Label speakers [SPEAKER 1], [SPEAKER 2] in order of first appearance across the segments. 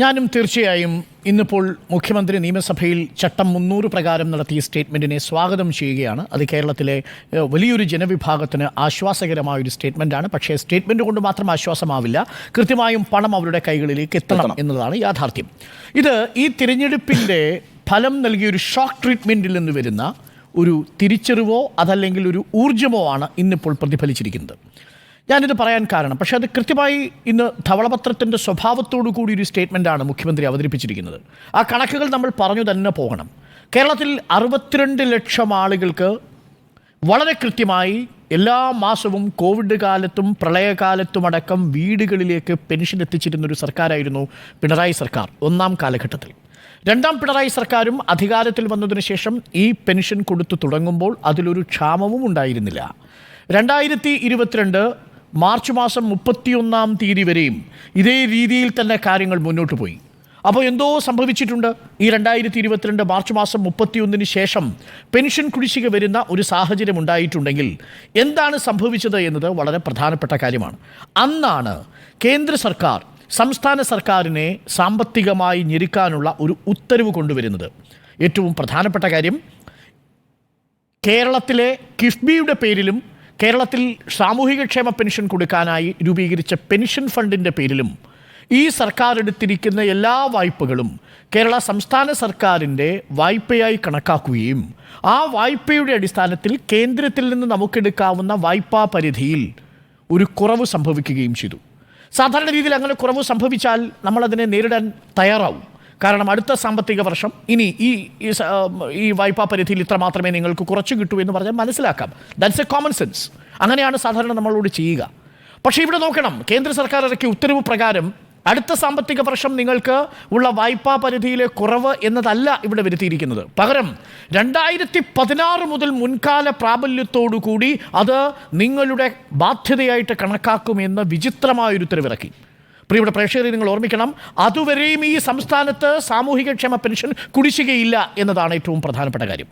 [SPEAKER 1] ഞാനും തീർച്ചയായും ഇന്നിപ്പോൾ മുഖ്യമന്ത്രി നിയമസഭയിൽ ചട്ടം മുന്നൂറ് പ്രകാരം നടത്തിയ സ്റ്റേറ്റ്മെന്റിനെ സ്വാഗതം ചെയ്യുകയാണ്. അത് കേരളത്തിലെ വലിയൊരു ജനവിഭാഗത്തിന് ആശ്വാസകരമായ ഒരു സ്റ്റേറ്റ്മെന്റാണ് പക്ഷേ സ്റ്റേറ്റ്മെന്റ് കൊണ്ട് മാത്രം ആശ്വാസമാവില്ല. കൃത്യമായും പണം അവരുടെ കൈകളിലേക്ക് എത്തണം എന്നതാണ് യാഥാർത്ഥ്യം. ഇത് ഈ തിരഞ്ഞെടുപ്പിന്റെ ഫലം നൽകിയ ഒരു ഷോക്ക് ട്രീറ്റ്മെന്റിൽ നിന്ന് വരുന്ന ഒരു തിരിച്ചറിവോ അതല്ലെങ്കിൽ ഒരു ഊർജമോ ആണ് ഇന്നിപ്പോൾ പ്രതിഫലിച്ചിരിക്കുന്നത്. ഞാനിത് പറയാൻ കാരണം. പക്ഷേ അത് കൃത്യമായി ഇന്ന് ധവളപത്രത്തിന്റെ സ്വഭാവത്തോടു കൂടി ഒരു സ്റ്റേറ്റ്മെന്റാണ് മുഖ്യമന്ത്രി അവതരിപ്പിച്ചിരിക്കുന്നത്. ആ കണക്കുകൾ നമ്മൾ പറഞ്ഞു തന്നെ പോകണം. കേരളത്തിൽ അറുപത്തിരണ്ട് ലക്ഷം ആളുകൾക്ക് വളരെ കൃത്യമായി എല്ലാ മാസവും കോവിഡ് കാലത്തും പ്രളയകാലത്തുമടക്കം വീടുകളിലേക്ക് പെൻഷൻ എത്തിച്ചിരുന്ന ഒരു സർക്കാരായിരുന്നു പിണറായി സർക്കാർ ഒന്നാം കാലഘട്ടത്തിൽ. രണ്ടാം പിണറായി സർക്കാരും അധികാരത്തിൽ വന്നതിന് ശേഷം ഈ പെൻഷൻ കൊടുത്തു തുടങ്ങുമ്പോൾ അതിലൊരു ക്ഷാമവും ഉണ്ടായിരുന്നില്ല. രണ്ടായിരത്തി ഇരുപത്തിരണ്ട് മാർച്ച് മാസം മുപ്പത്തിയൊന്നാം തീയതി വരെയും ഇതേ രീതിയിൽ തന്നെ കാര്യങ്ങൾ മുന്നോട്ട് പോയി. അപ്പോൾ എന്തോ സംഭവിച്ചിട്ടുണ്ട്. ഈ രണ്ടായിരത്തി ഇരുപത്തിരണ്ട് മാർച്ച് മാസം മുപ്പത്തിയൊന്നിന് ശേഷം പെൻഷൻ കുടിശ്ശിക വരുന്ന ഒരു സാഹചര്യം ഉണ്ടായിട്ടുണ്ടെങ്കിൽ എന്താണ് സംഭവിച്ചത് എന്നത് വളരെ പ്രധാനപ്പെട്ട കാര്യമാണ്. അന്നാണ് കേന്ദ്ര സർക്കാർ സംസ്ഥാന സർക്കാരിനെ സാമ്പത്തികമായി ഞെരുക്കാനുള്ള ഒരു ഉത്തരവ് കൊണ്ടുവരുന്നത്. ഏറ്റവും പ്രധാനപ്പെട്ട കാര്യം കേരളത്തിലെ കിഫ്ബിയുടെ പേരിലും കേരളത്തിൽ സാമൂഹികക്ഷേമ പെൻഷൻ കൊടുക്കാനായി രൂപീകരിച്ച പെൻഷൻ ഫണ്ടിന്റെ പേരിലും ഈ സർക്കാർ എടുത്തിരിക്കുന്ന എല്ലാ വായ്പകളും കേരള സംസ്ഥാന സർക്കാരിന്റെ വായ്പയായി കണക്കാക്കുകയും ആ വായ്പയുടെ അടിസ്ഥാനത്തിൽ കേന്ദ്രത്തിൽ നിന്ന് നമുക്കെടുക്കാവുന്ന വായ്പാ പരിധിയിൽ ഒരു കുറവ് സംഭവിക്കുകയും ചെയ്തു. സാധാരണ രീതിയിൽ അങ്ങനെ കുറവ് സംഭവിച്ചാൽ നമ്മളതിനെ നേരിടാൻ തയ്യാറാവും. കാരണം അടുത്ത സാമ്പത്തിക വർഷം ഇനി ഈ ഈ വായ്പാ പരിധിയിൽ ഇത്ര മാത്രമേ നിങ്ങൾക്ക് കുറച്ച് കിട്ടൂ എന്ന് പറഞ്ഞാൽ മനസ്സിലാക്കാം. ദാറ്റ്സ് എ കോമൺ സെൻസ് അങ്ങനെയാണ് സാധാരണ നമ്മളോട് ചെയ്യുക. പക്ഷേ ഇവിടെ നോക്കണം കേന്ദ്ര സർക്കാർ ഇറക്കിയ ഉത്തരവ് പ്രകാരം അടുത്ത സാമ്പത്തിക വർഷം നിങ്ങൾക്ക് ഉള്ള വായ്പാ പരിധിയിലെ കുറവ് എന്നതല്ല ഇവിടെ വരുത്തിയിരിക്കുന്നത്. പകരം രണ്ടായിരത്തി പതിനാറ് മുതൽ മുൻകാല പ്രാബല്യത്തോടുകൂടി അത് നിങ്ങളുടെ ബാധ്യതയായിട്ട് കണക്കാക്കുമെന്ന് വിചിത്രമായൊരു ഉത്തരവിറക്കി. പ്രിയപ്പെട്ട പ്രേക്ഷകരെ നിങ്ങൾ ഓർമ്മിക്കണം അതുവരെയും ഈ സംസ്ഥാനത്ത് സാമൂഹികക്ഷേമ പെൻഷൻ കുടിശ്ശികയില്ല എന്നതാണ് ഏറ്റവും പ്രധാനപ്പെട്ട കാര്യം.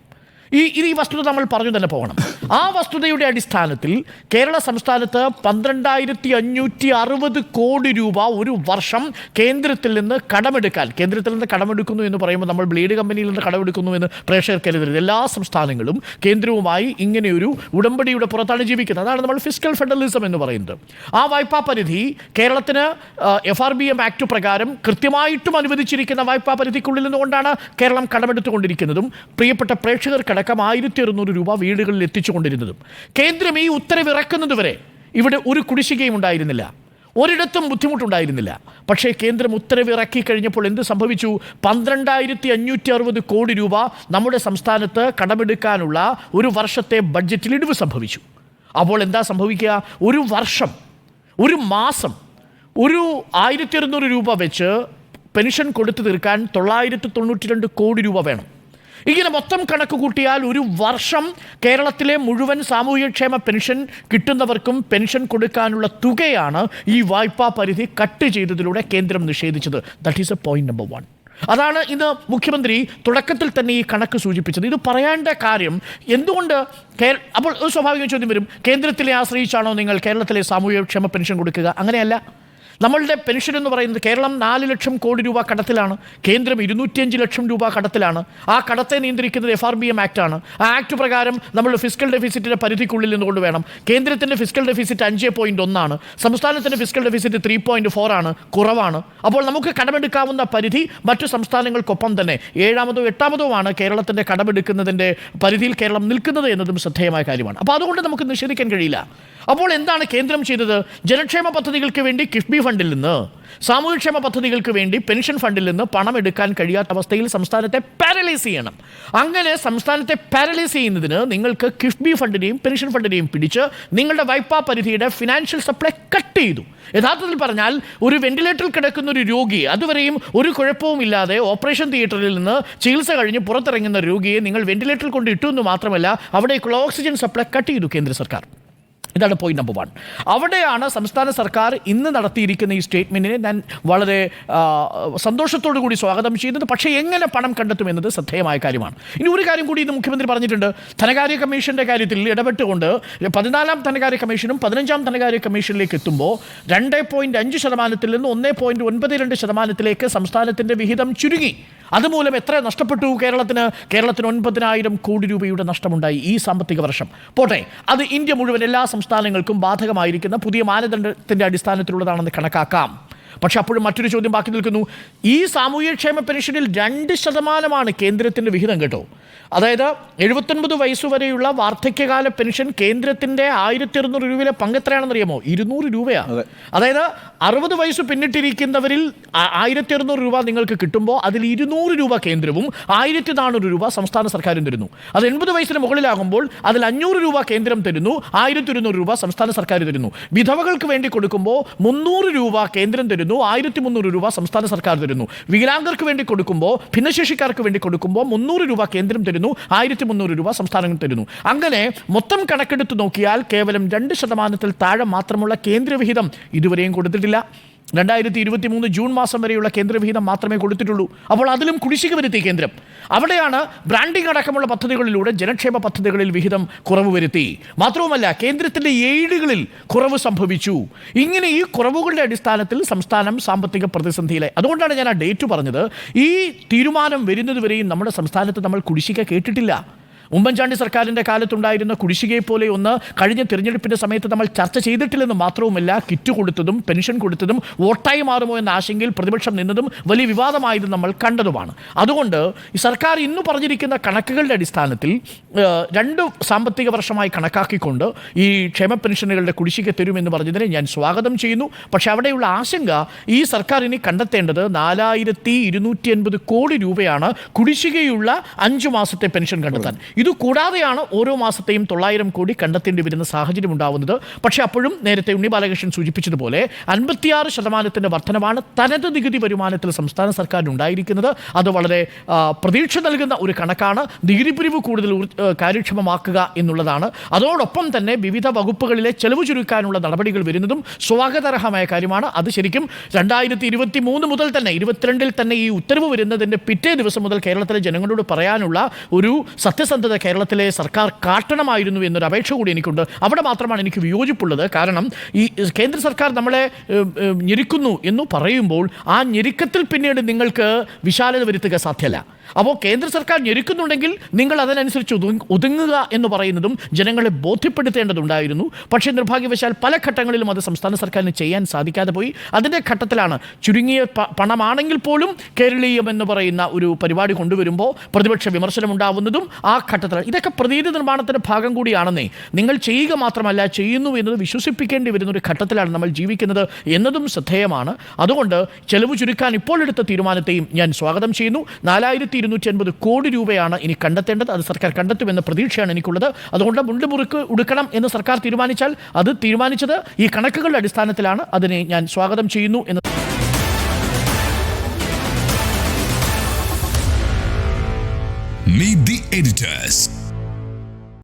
[SPEAKER 1] ഈ ഈ വസ്തുത നമ്മൾ പറഞ്ഞു തന്നെ പോകണം. ആ വസ്തുതയുടെ അടിസ്ഥാനത്തിൽ കേരള സംസ്ഥാനത്ത് പന്ത്രണ്ടായിരത്തി അഞ്ഞൂറ്റി അറുപത് കോടി രൂപ ഒരു വർഷം കേന്ദ്രത്തിൽ നിന്ന് കടമെടുക്കാൻ കേന്ദ്രത്തിൽ നിന്ന് കടമെടുക്കുന്നു എന്ന് പറയുമ്പോൾ നമ്മൾ ബ്ലേഡ് കമ്പനിയിൽ നിന്ന് കടമെടുക്കുന്നു എന്ന് പ്രേക്ഷകർ കരുതരുത് എല്ലാ സംസ്ഥാനങ്ങളും കേന്ദ്രവുമായി ഇങ്ങനെയൊരു ഉടമ്പടിയുടെ പുറത്താണ് ജീവിക്കുന്നത്. അതാണ് നമ്മൾ ഫിസിക്കൽ ഫെഡറലിസം എന്ന് പറയുന്നത്. ആ വായ്പാ പരിധി കേരളത്തിന് F R B M act പ്രകാരം കൃത്യമായിട്ടും അനുവദിച്ചിരിക്കുന്ന വായ്പാ പരിധിക്കുള്ളിൽ നിന്നുകൊണ്ടാണ് കേരളം കടമെടുത്തുകൊണ്ടിരിക്കുന്നതും. പ്രിയപ്പെട്ട പ്രേക്ഷകർക്കടക്കം ആയിരത്തി അറുന്നൂറ് രൂപ വീടുകളിൽ എത്തിച്ചുകൊണ്ടിരുന്നതും. കേന്ദ്രം ഈ ഉത്തരവിറക്കുന്നതുവരെ ഇവിടെ ഒരു കുടിശ്ശികയും ഉണ്ടായിരുന്നില്ല. ഒരിടത്തും ബുദ്ധിമുട്ടുണ്ടായിരുന്നില്ല. പക്ഷേ കേന്ദ്രം ഉത്തരവിറക്കി കഴിഞ്ഞപ്പോൾ എന്ത് സംഭവിച്ചു? പന്ത്രണ്ടായിരത്തി അഞ്ഞൂറ്റി അറുപത് കോടി രൂപ നമ്മുടെ സംസ്ഥാനത്ത് കടമെടുക്കാനുള്ള ഒരു വർഷത്തെ ബഡ്ജറ്റിൽ ഇടിവ് സംഭവിച്ചു. അപ്പോൾ എന്താ സംഭവിക്കുക? ഒരു വർഷം ഒരു മാസം ഒരു ആയിരത്തി അറുന്നൂറ് രൂപ വെച്ച് പെൻഷൻ കൊടുത്തു തീർക്കാൻ തൊള്ളായിരത്തി തൊണ്ണൂറ്റി രണ്ട് കോടി രൂപ വേണം. ഇങ്ങനെ മൊത്തം കണക്ക് കൂട്ടിയാൽ ഒരു വർഷം കേരളത്തിലെ മുഴുവൻ സാമൂഹ്യക്ഷേമ പെൻഷൻ കിട്ടുന്നവർക്കും പെൻഷൻ കൊടുക്കാനുള്ള തുകയാണ് ഈ വായ്പാ പരിധി കട്ട് ചെയ്തതിലൂടെ കേന്ദ്രം നിഷേധിച്ചത്. That is a point number one അതാണ് ഇന്ന് മുഖ്യമന്ത്രി തുടക്കത്തിൽ തന്നെ ഈ കണക്ക് സൂചിപ്പിച്ചത്. ഇത് പറയേണ്ട കാര്യം എന്തുകൊണ്ട് അപ്പോൾ സ്വാഭാവിക ചോദ്യം വരും. കേന്ദ്രത്തിലെ ആശ്രയിച്ചാണോ നിങ്ങൾ കേരളത്തിലെ സാമൂഹ്യക്ഷേമ പെൻഷൻ കൊടുക്കുക? അങ്ങനെയല്ല. നമ്മളുടെ പെൻഷൻ എന്ന് പറയുന്നത് കേരളം നാല് ലക്ഷം കോടി രൂപ കടത്തിലാണ്. കേന്ദ്രം ഇരുന്നൂറ്റിയഞ്ച് ലക്ഷം രൂപ കടത്തിലാണ്. ആ കടത്തെ നിയന്ത്രിക്കുന്നത് എഫ് ആർ ബി എം ആക്ടാണ് ആ ആക്ട് പ്രകാരം നമ്മൾ ഫിസിക്കൽ ഡെഫിസിറ്റിന്റെ പരിധിക്കുള്ളിൽ നിന്നുകൊണ്ട് വേണം. കേന്ദ്രത്തിന്റെ ഫിസിക്കൽ ഡെഫിസിറ്റ് അഞ്ച് പോയിന്റ് ഒന്നാണ്. സംസ്ഥാനത്തിന്റെ fiscal deficit three point four ആണ്. കുറവാണ്. അപ്പോൾ നമുക്ക് കടമെടുക്കാവുന്ന പരിധി മറ്റു സംസ്ഥാനങ്ങൾക്കൊപ്പം തന്നെ ഏഴാമതോ എട്ടാമതോ ആണ് കേരളത്തിന്റെ കടമെടുക്കുന്നതിന്റെ പരിധിയിൽ കേരളം നിൽക്കുന്നത് എന്നതും ശ്രദ്ധേയമായ കാര്യമാണ്. അപ്പോൾ അതുകൊണ്ട് നമുക്ക് നിഷേധിക്കാൻ കഴിയില്ല. അപ്പോൾ എന്താണ് കേന്ദ്രം ചെയ്തത്? ജനക്ഷേമ പദ്ധതികൾക്ക് വേണ്ടി കിഫ്ബി ഫണ്ടിൽ നിന്ന് സാമൂഹ്യക്ഷേമ പദ്ധതികൾക്ക് വേണ്ടി പെൻഷൻ ഫണ്ടിൽ നിന്ന് പണം എടുക്കാൻ കഴിയാത്ത അവസ്ഥയിൽ സംസ്ഥാനത്തെ പാരലൈസ് ചെയ്യണം. അങ്ങനെ സംസ്ഥാനത്തെ പാരലൈസ് ചെയ്യുന്നതിന് നിങ്ങൾക്ക് കിഫ്ബി ഫണ്ടിനെയും പെൻഷൻ ഫണ്ടിനെയും പിടിച്ച് നിങ്ങളുടെ വായ്പാ പരിധിയുടെ ഫിനാൻഷ്യൽ സപ്ലൈ കട്ട് ചെയ്തു. യഥാർത്ഥത്തിൽ പറഞ്ഞാൽ ഒരു വെന്റിലേറ്ററിൽ കിടക്കുന്ന ഒരു രോഗി അതുവരെയും ഒരു കുഴപ്പവും ഇല്ലാതെ ഓപ്പറേഷൻ തിയേറ്ററിൽ നിന്ന് ചികിത്സ കഴിഞ്ഞ് പുറത്തിറങ്ങുന്ന രോഗിയെ നിങ്ങൾ വെന്റിലേറ്ററിൽ കൊണ്ട് ഇട്ടു എന്ന് മാത്രമല്ല അവിടേക്കുള്ള ഓക്സിജൻ സപ്ലൈ കട്ട് ചെയ്തു കേന്ദ്ര സർക്കാർ. ഇതാണ് പോയിന്റ് നമ്പർ വൺ അവിടെയാണ് സംസ്ഥാന സർക്കാർ ഇന്ന് നടത്തിയിരിക്കുന്ന ഈ സ്റ്റേറ്റ്മെന്റിനെ ഞാൻ വളരെ സന്തോഷത്തോടു കൂടി സ്വാഗതം ചെയ്യുന്നത്. പക്ഷേ എങ്ങനെ പണം കണ്ടെത്തും എന്നത് ശ്രദ്ധേയമായ കാര്യമാണ്. ഇനി ഒരു കാര്യം കൂടി ഇന്ന് മുഖ്യമന്ത്രി പറഞ്ഞിട്ടുണ്ട്. ധനകാര്യ കമ്മീഷന്റെ കാര്യത്തിൽ ഇടപെട്ടുകൊണ്ട് പതിനാലാം ധനകാര്യ കമ്മീഷനും പതിനഞ്ചാം ധനകാര്യ കമ്മീഷനിലേക്ക് എത്തുമ്പോൾ രണ്ട് പോയിന്റ് അഞ്ച് ശതമാനത്തിൽ നിന്ന് ഒന്ന് പോയിന്റ് ഒൻപത് രണ്ട് ശതമാനത്തിലേക്ക് സംസ്ഥാനത്തിന്റെ വിഹിതം ചുരുങ്ങി. അതുമൂലം എത്ര നഷ്ടപ്പെട്ടു കേരളത്തിന്? കേരളത്തിന് ഒൻപതിനായിരം കോടി രൂപയുടെ നഷ്ടമുണ്ടായി ഈ സാമ്പത്തിക വർഷം. പോട്ടെ അത് ഇന്ത്യ മുഴുവൻ എല്ലാ സംസ്ഥാനങ്ങൾക്കും ബാധകമായിരിക്കുന്ന പുതിയ മാനദണ്ഡത്തിന്റെ അടിസ്ഥാനത്തിലുള്ളതാണെന്ന് കണക്കാക്കാം. പക്ഷെ അപ്പോഴും മറ്റൊരു ചോദ്യം ബാക്കി നിൽക്കുന്നു. ഈ സാമൂഹ്യക്ഷേമ പെൻഷനിൽ രണ്ട് ശതമാനമാണ് കേന്ദ്രത്തിന്റെ വിഹിതം കേട്ടോ. അതായത് എഴുപത്തൊൻപത് വയസ്സ് വരെയുള്ള വാർദ്ധക്യകാല പെൻഷൻ കേന്ദ്രത്തിന്റെ ആയിരത്തി ഇരുന്നൂറ് രൂപയിലെ പങ്കെത്രയാണെന്നറിയാമോ ഇരുന്നൂറ് രൂപയാണ് അതായത് അറുപത് വയസ്സ് പിന്നിട്ടിരിക്കുന്നവരിൽ ആയിരത്തി അറുന്നൂറ് രൂപ നിങ്ങൾക്ക് കിട്ടുമ്പോൾ അതിൽ ഇരുന്നൂറ് രൂപ കേന്ദ്രവും ആയിരത്തി നാനൂറ് രൂപ സംസ്ഥാന സർക്കാരും തരുന്നു. അത് എൺപത് വയസ്സിന് മുകളിലാകുമ്പോൾ അതിൽ അഞ്ഞൂറ് രൂപ കേന്ദ്രം തരുന്നു ആയിരത്തി ഇരുന്നൂറ് രൂപ സംസ്ഥാന സർക്കാർ തരുന്നു. വിധവകൾക്ക് വേണ്ടി കൊടുക്കുമ്പോൾ മുന്നൂറ് രൂപ കേന്ദ്രം തരുന്നു. ആയിരത്തി മുന്നൂറ് രൂപ സംസ്ഥാന സർക്കാർ തരുന്നു. വികലാംഗർക്ക് വേണ്ടി കൊടുക്കുമ്പോൾ ഭിന്നശേഷിക്കാർക്ക് വേണ്ടി കൊടുക്കുമ്പോൾ മുന്നൂറ് രൂപ കേന്ദ്രം തരുന്നു ആയിരത്തി മുന്നൂറ് രൂപ സംസ്ഥാനങ്ങൾ തരുന്നു. അങ്ങനെ മൊത്തം കണക്കെടുത്ത് നോക്കിയാൽ കേവലം രണ്ട് ശതമാനത്തിൽ താഴെ മാത്രമുള്ള കേന്ദ്രവിഹിതം ഇതുവരെയും കൊടുത്തിട്ടില്ല. രണ്ടായിരത്തി ഇരുപത്തി മൂന്ന് ജൂൺ മാസം വരെയുള്ള കേന്ദ്രവിഹിതം മാത്രമേ കൊടുത്തിട്ടുള്ളൂ. അപ്പോൾ അതിലും കുടിശ്ശിക വരുത്തി കേന്ദ്രം. അവിടെയാണ് ബ്രാൻഡിംഗ് അടക്കമുള്ള പദ്ധതികളിലൂടെ ജനക്ഷേമ പദ്ധതികളിൽ വിഹിതം കുറവ് വരുത്തി. മാത്രവുമല്ല കേന്ദ്രത്തിന്റെ എയ്ഡുകളിൽ കുറവ് സംഭവിച്ചു. ഇങ്ങനെ ഈ കുറവുകളുടെ അടിസ്ഥാനത്തിൽ സംസ്ഥാനം സാമ്പത്തിക പ്രതിസന്ധിയിലെ അതുകൊണ്ടാണ് ഞാൻ ആ ഡേറ്റ് പറഞ്ഞത്. ഈ തീരുമാനം വരുന്നതുവരെയും നമ്മുടെ സംസ്ഥാനത്ത് നമ്മൾ കുടിശ്ശിക കേട്ടിട്ടില്ല. ഉമ്മൻചാണ്ടി സർക്കാരിന്റെ കാലത്തുണ്ടായിരുന്ന കുടിശ്ശികയെ പോലെ ഒന്ന് കഴിഞ്ഞ തിരഞ്ഞെടുപ്പിന്റെ സമയത്ത് നമ്മൾ ചർച്ച ചെയ്തിട്ടില്ലെന്ന് മാത്രവുമല്ല കിറ്റ് കൊടുത്തതും പെൻഷൻ കൊടുത്തതും വോട്ടായി മാറുമോ എന്ന ആശങ്കയിൽ പ്രതിപക്ഷം നിന്നതും വലിയ വിവാദമായതും നമ്മൾ കണ്ടതുമാണ്. അതുകൊണ്ട് ഈ സർക്കാർ ഇന്ന് പറഞ്ഞിരിക്കുന്ന കണക്കുകളുടെ അടിസ്ഥാനത്തിൽ രണ്ട് സാമ്പത്തിക വർഷമായി കണക്കാക്കിക്കൊണ്ട് ഈ ക്ഷേമ പെൻഷനുകളുടെ കുടിശ്ശിക തരുമെന്ന് പറഞ്ഞതിനെ ഞാൻ സ്വാഗതം ചെയ്യുന്നു. പക്ഷേ അവിടെയുള്ള ആശങ്ക ഈ സർക്കാർ ഇനി കണ്ടെത്തേണ്ടത് നാലായിരത്തി ഇരുന്നൂറ്റി എൺപത് കോടി രൂപയാണ് കുടിശ്ശികയുള്ള അഞ്ചു മാസത്തെ പെൻഷൻ കണ്ടെത്താൻ. ഇത് കൂടാതെയാണ് ഓരോ മാസത്തെയും തൊള്ളായിരം കോടി കണ്ടെത്തേണ്ടി വരുന്ന സാഹചര്യം ഉണ്ടാവുന്നത്. പക്ഷേ അപ്പോഴും നേരത്തെ ഉണ്ണി ബാലകൃഷ്ണൻ സൂചിപ്പിച്ചതുപോലെ അൻപത്തിയാറ് ശതമാനത്തിന്റെ വർധനമാണ് തനത് നികുതി വരുമാനത്തിൽ സംസ്ഥാന സർക്കാരിന് ഉണ്ടായിരിക്കുന്നത്. അത് വളരെ പ്രതീക്ഷ നൽകുന്ന ഒരു കണക്കാണ്. നികുതി പിരിവ് കൂടുതൽ കാര്യക്ഷമമാക്കുക എന്നുള്ളതാണ്. അതോടൊപ്പം തന്നെ വിവിധ വകുപ്പുകളിലെ ചെലവ് ചുരുക്കാനുള്ള നടപടികൾ വരുന്നതും സ്വാഗതാർഹമായ കാര്യമാണ്. അത് ശരിക്കും രണ്ടായിരത്തി ഇരുപത്തി മൂന്ന് മുതൽ തന്നെ ഇരുപത്തിരണ്ടിൽ തന്നെ ഈ ഉത്തരവ് വരുന്നതിന്റെ പിറ്റേ ദിവസം മുതൽ കേരളത്തിലെ ജനങ്ങളോട് പറയാനുള്ള ഒരു സത്യസന്ധത കേരളത്തിലെ സർക്കാർ കാട്ടണമായിരുന്നു എന്നൊരു അപേക്ഷ കൂടി എനിക്കുണ്ട്. അവിടെ മാത്രമാണ് എനിക്ക് വിയോജിപ്പുള്ളത്. കാരണം ഈ കേന്ദ്ര സർക്കാർ നമ്മളെ ഞെരുക്കുന്നു എന്ന് പറയുമ്പോൾ ആ ഞെരുക്കത്തിൽ പിന്നീട് നിങ്ങൾക്ക് വിശാലത വരുത്തുക സാധ്യമല്ല. അപ്പോൾ കേന്ദ്ര സർക്കാർ ഞെരുക്കുന്നുണ്ടെങ്കിൽ നിങ്ങൾ അതിനനുസരിച്ച് ഒതുങ്ങ- ഒതുങ്ങുക എന്ന് പറയുന്നതും ജനങ്ങളെ ബോധ്യപ്പെടുത്തേണ്ടതുണ്ടായിരുന്നു. പക്ഷേ നിർഭാഗ്യവശാൽ പല ഘട്ടങ്ങളിലും അത് സംസ്ഥാന സർക്കാരിന് ചെയ്യാൻ സാധിക്കാതെ പോയി. അതിന്റെ ഘട്ടത്തിലാണ് ചുരുങ്ങിയ പണമാണെങ്കിൽ പോലും കേരളീയം എന്ന് പറയുന്ന ഒരു പരിപാടി കൊണ്ടുവരുമ്പോൾ പ്രതിപക്ഷ വിമർശനം ഉണ്ടാവുന്നതും ആ ഘട്ടത്തിലാണ്. ഇതൊക്കെ പ്രതീതി നിർമ്മാണത്തിന്റെ ഭാഗം കൂടിയാണെന്നേ. നിങ്ങൾ ചെയ്യുക മാത്രമല്ല ചെയ്യുന്നു എന്നത് വിശ്വസിപ്പിക്കേണ്ടി വരുന്ന ഒരു ഘട്ടത്തിലാണ് നമ്മൾ ജീവിക്കുന്നത് എന്നതും ശ്രദ്ധേയമാണ്. അതുകൊണ്ട് ചെലവ് ചുരുക്കാൻ ഇപ്പോൾ എടുത്ത തീരുമാനത്തെയും ഞാൻ സ്വാഗതം ചെയ്യുന്നു. നാലായിരത്തി ഇരുന്നൂറ്റി അൻപത് കോടി രൂപയാണ് ഇനി കണ്ടെത്തേണ്ടത്. അത് സർക്കാർ കണ്ടെത്തുമെന്ന പ്രതീക്ഷയാണ് എനിക്കുള്ളത്. അതുകൊണ്ട് മുണ്ട് മുറുക്ക് ഉടുക്കണം എന്ന് സർക്കാർ തീരുമാനിച്ചാൽ അത് തീരുമാനിച്ചത് ഈ കണക്കുകളുടെ അടിസ്ഥാനത്തിലാണ്. അതിനെ ഞാൻ സ്വാഗതം ചെയ്യുന്നു എന്ന്.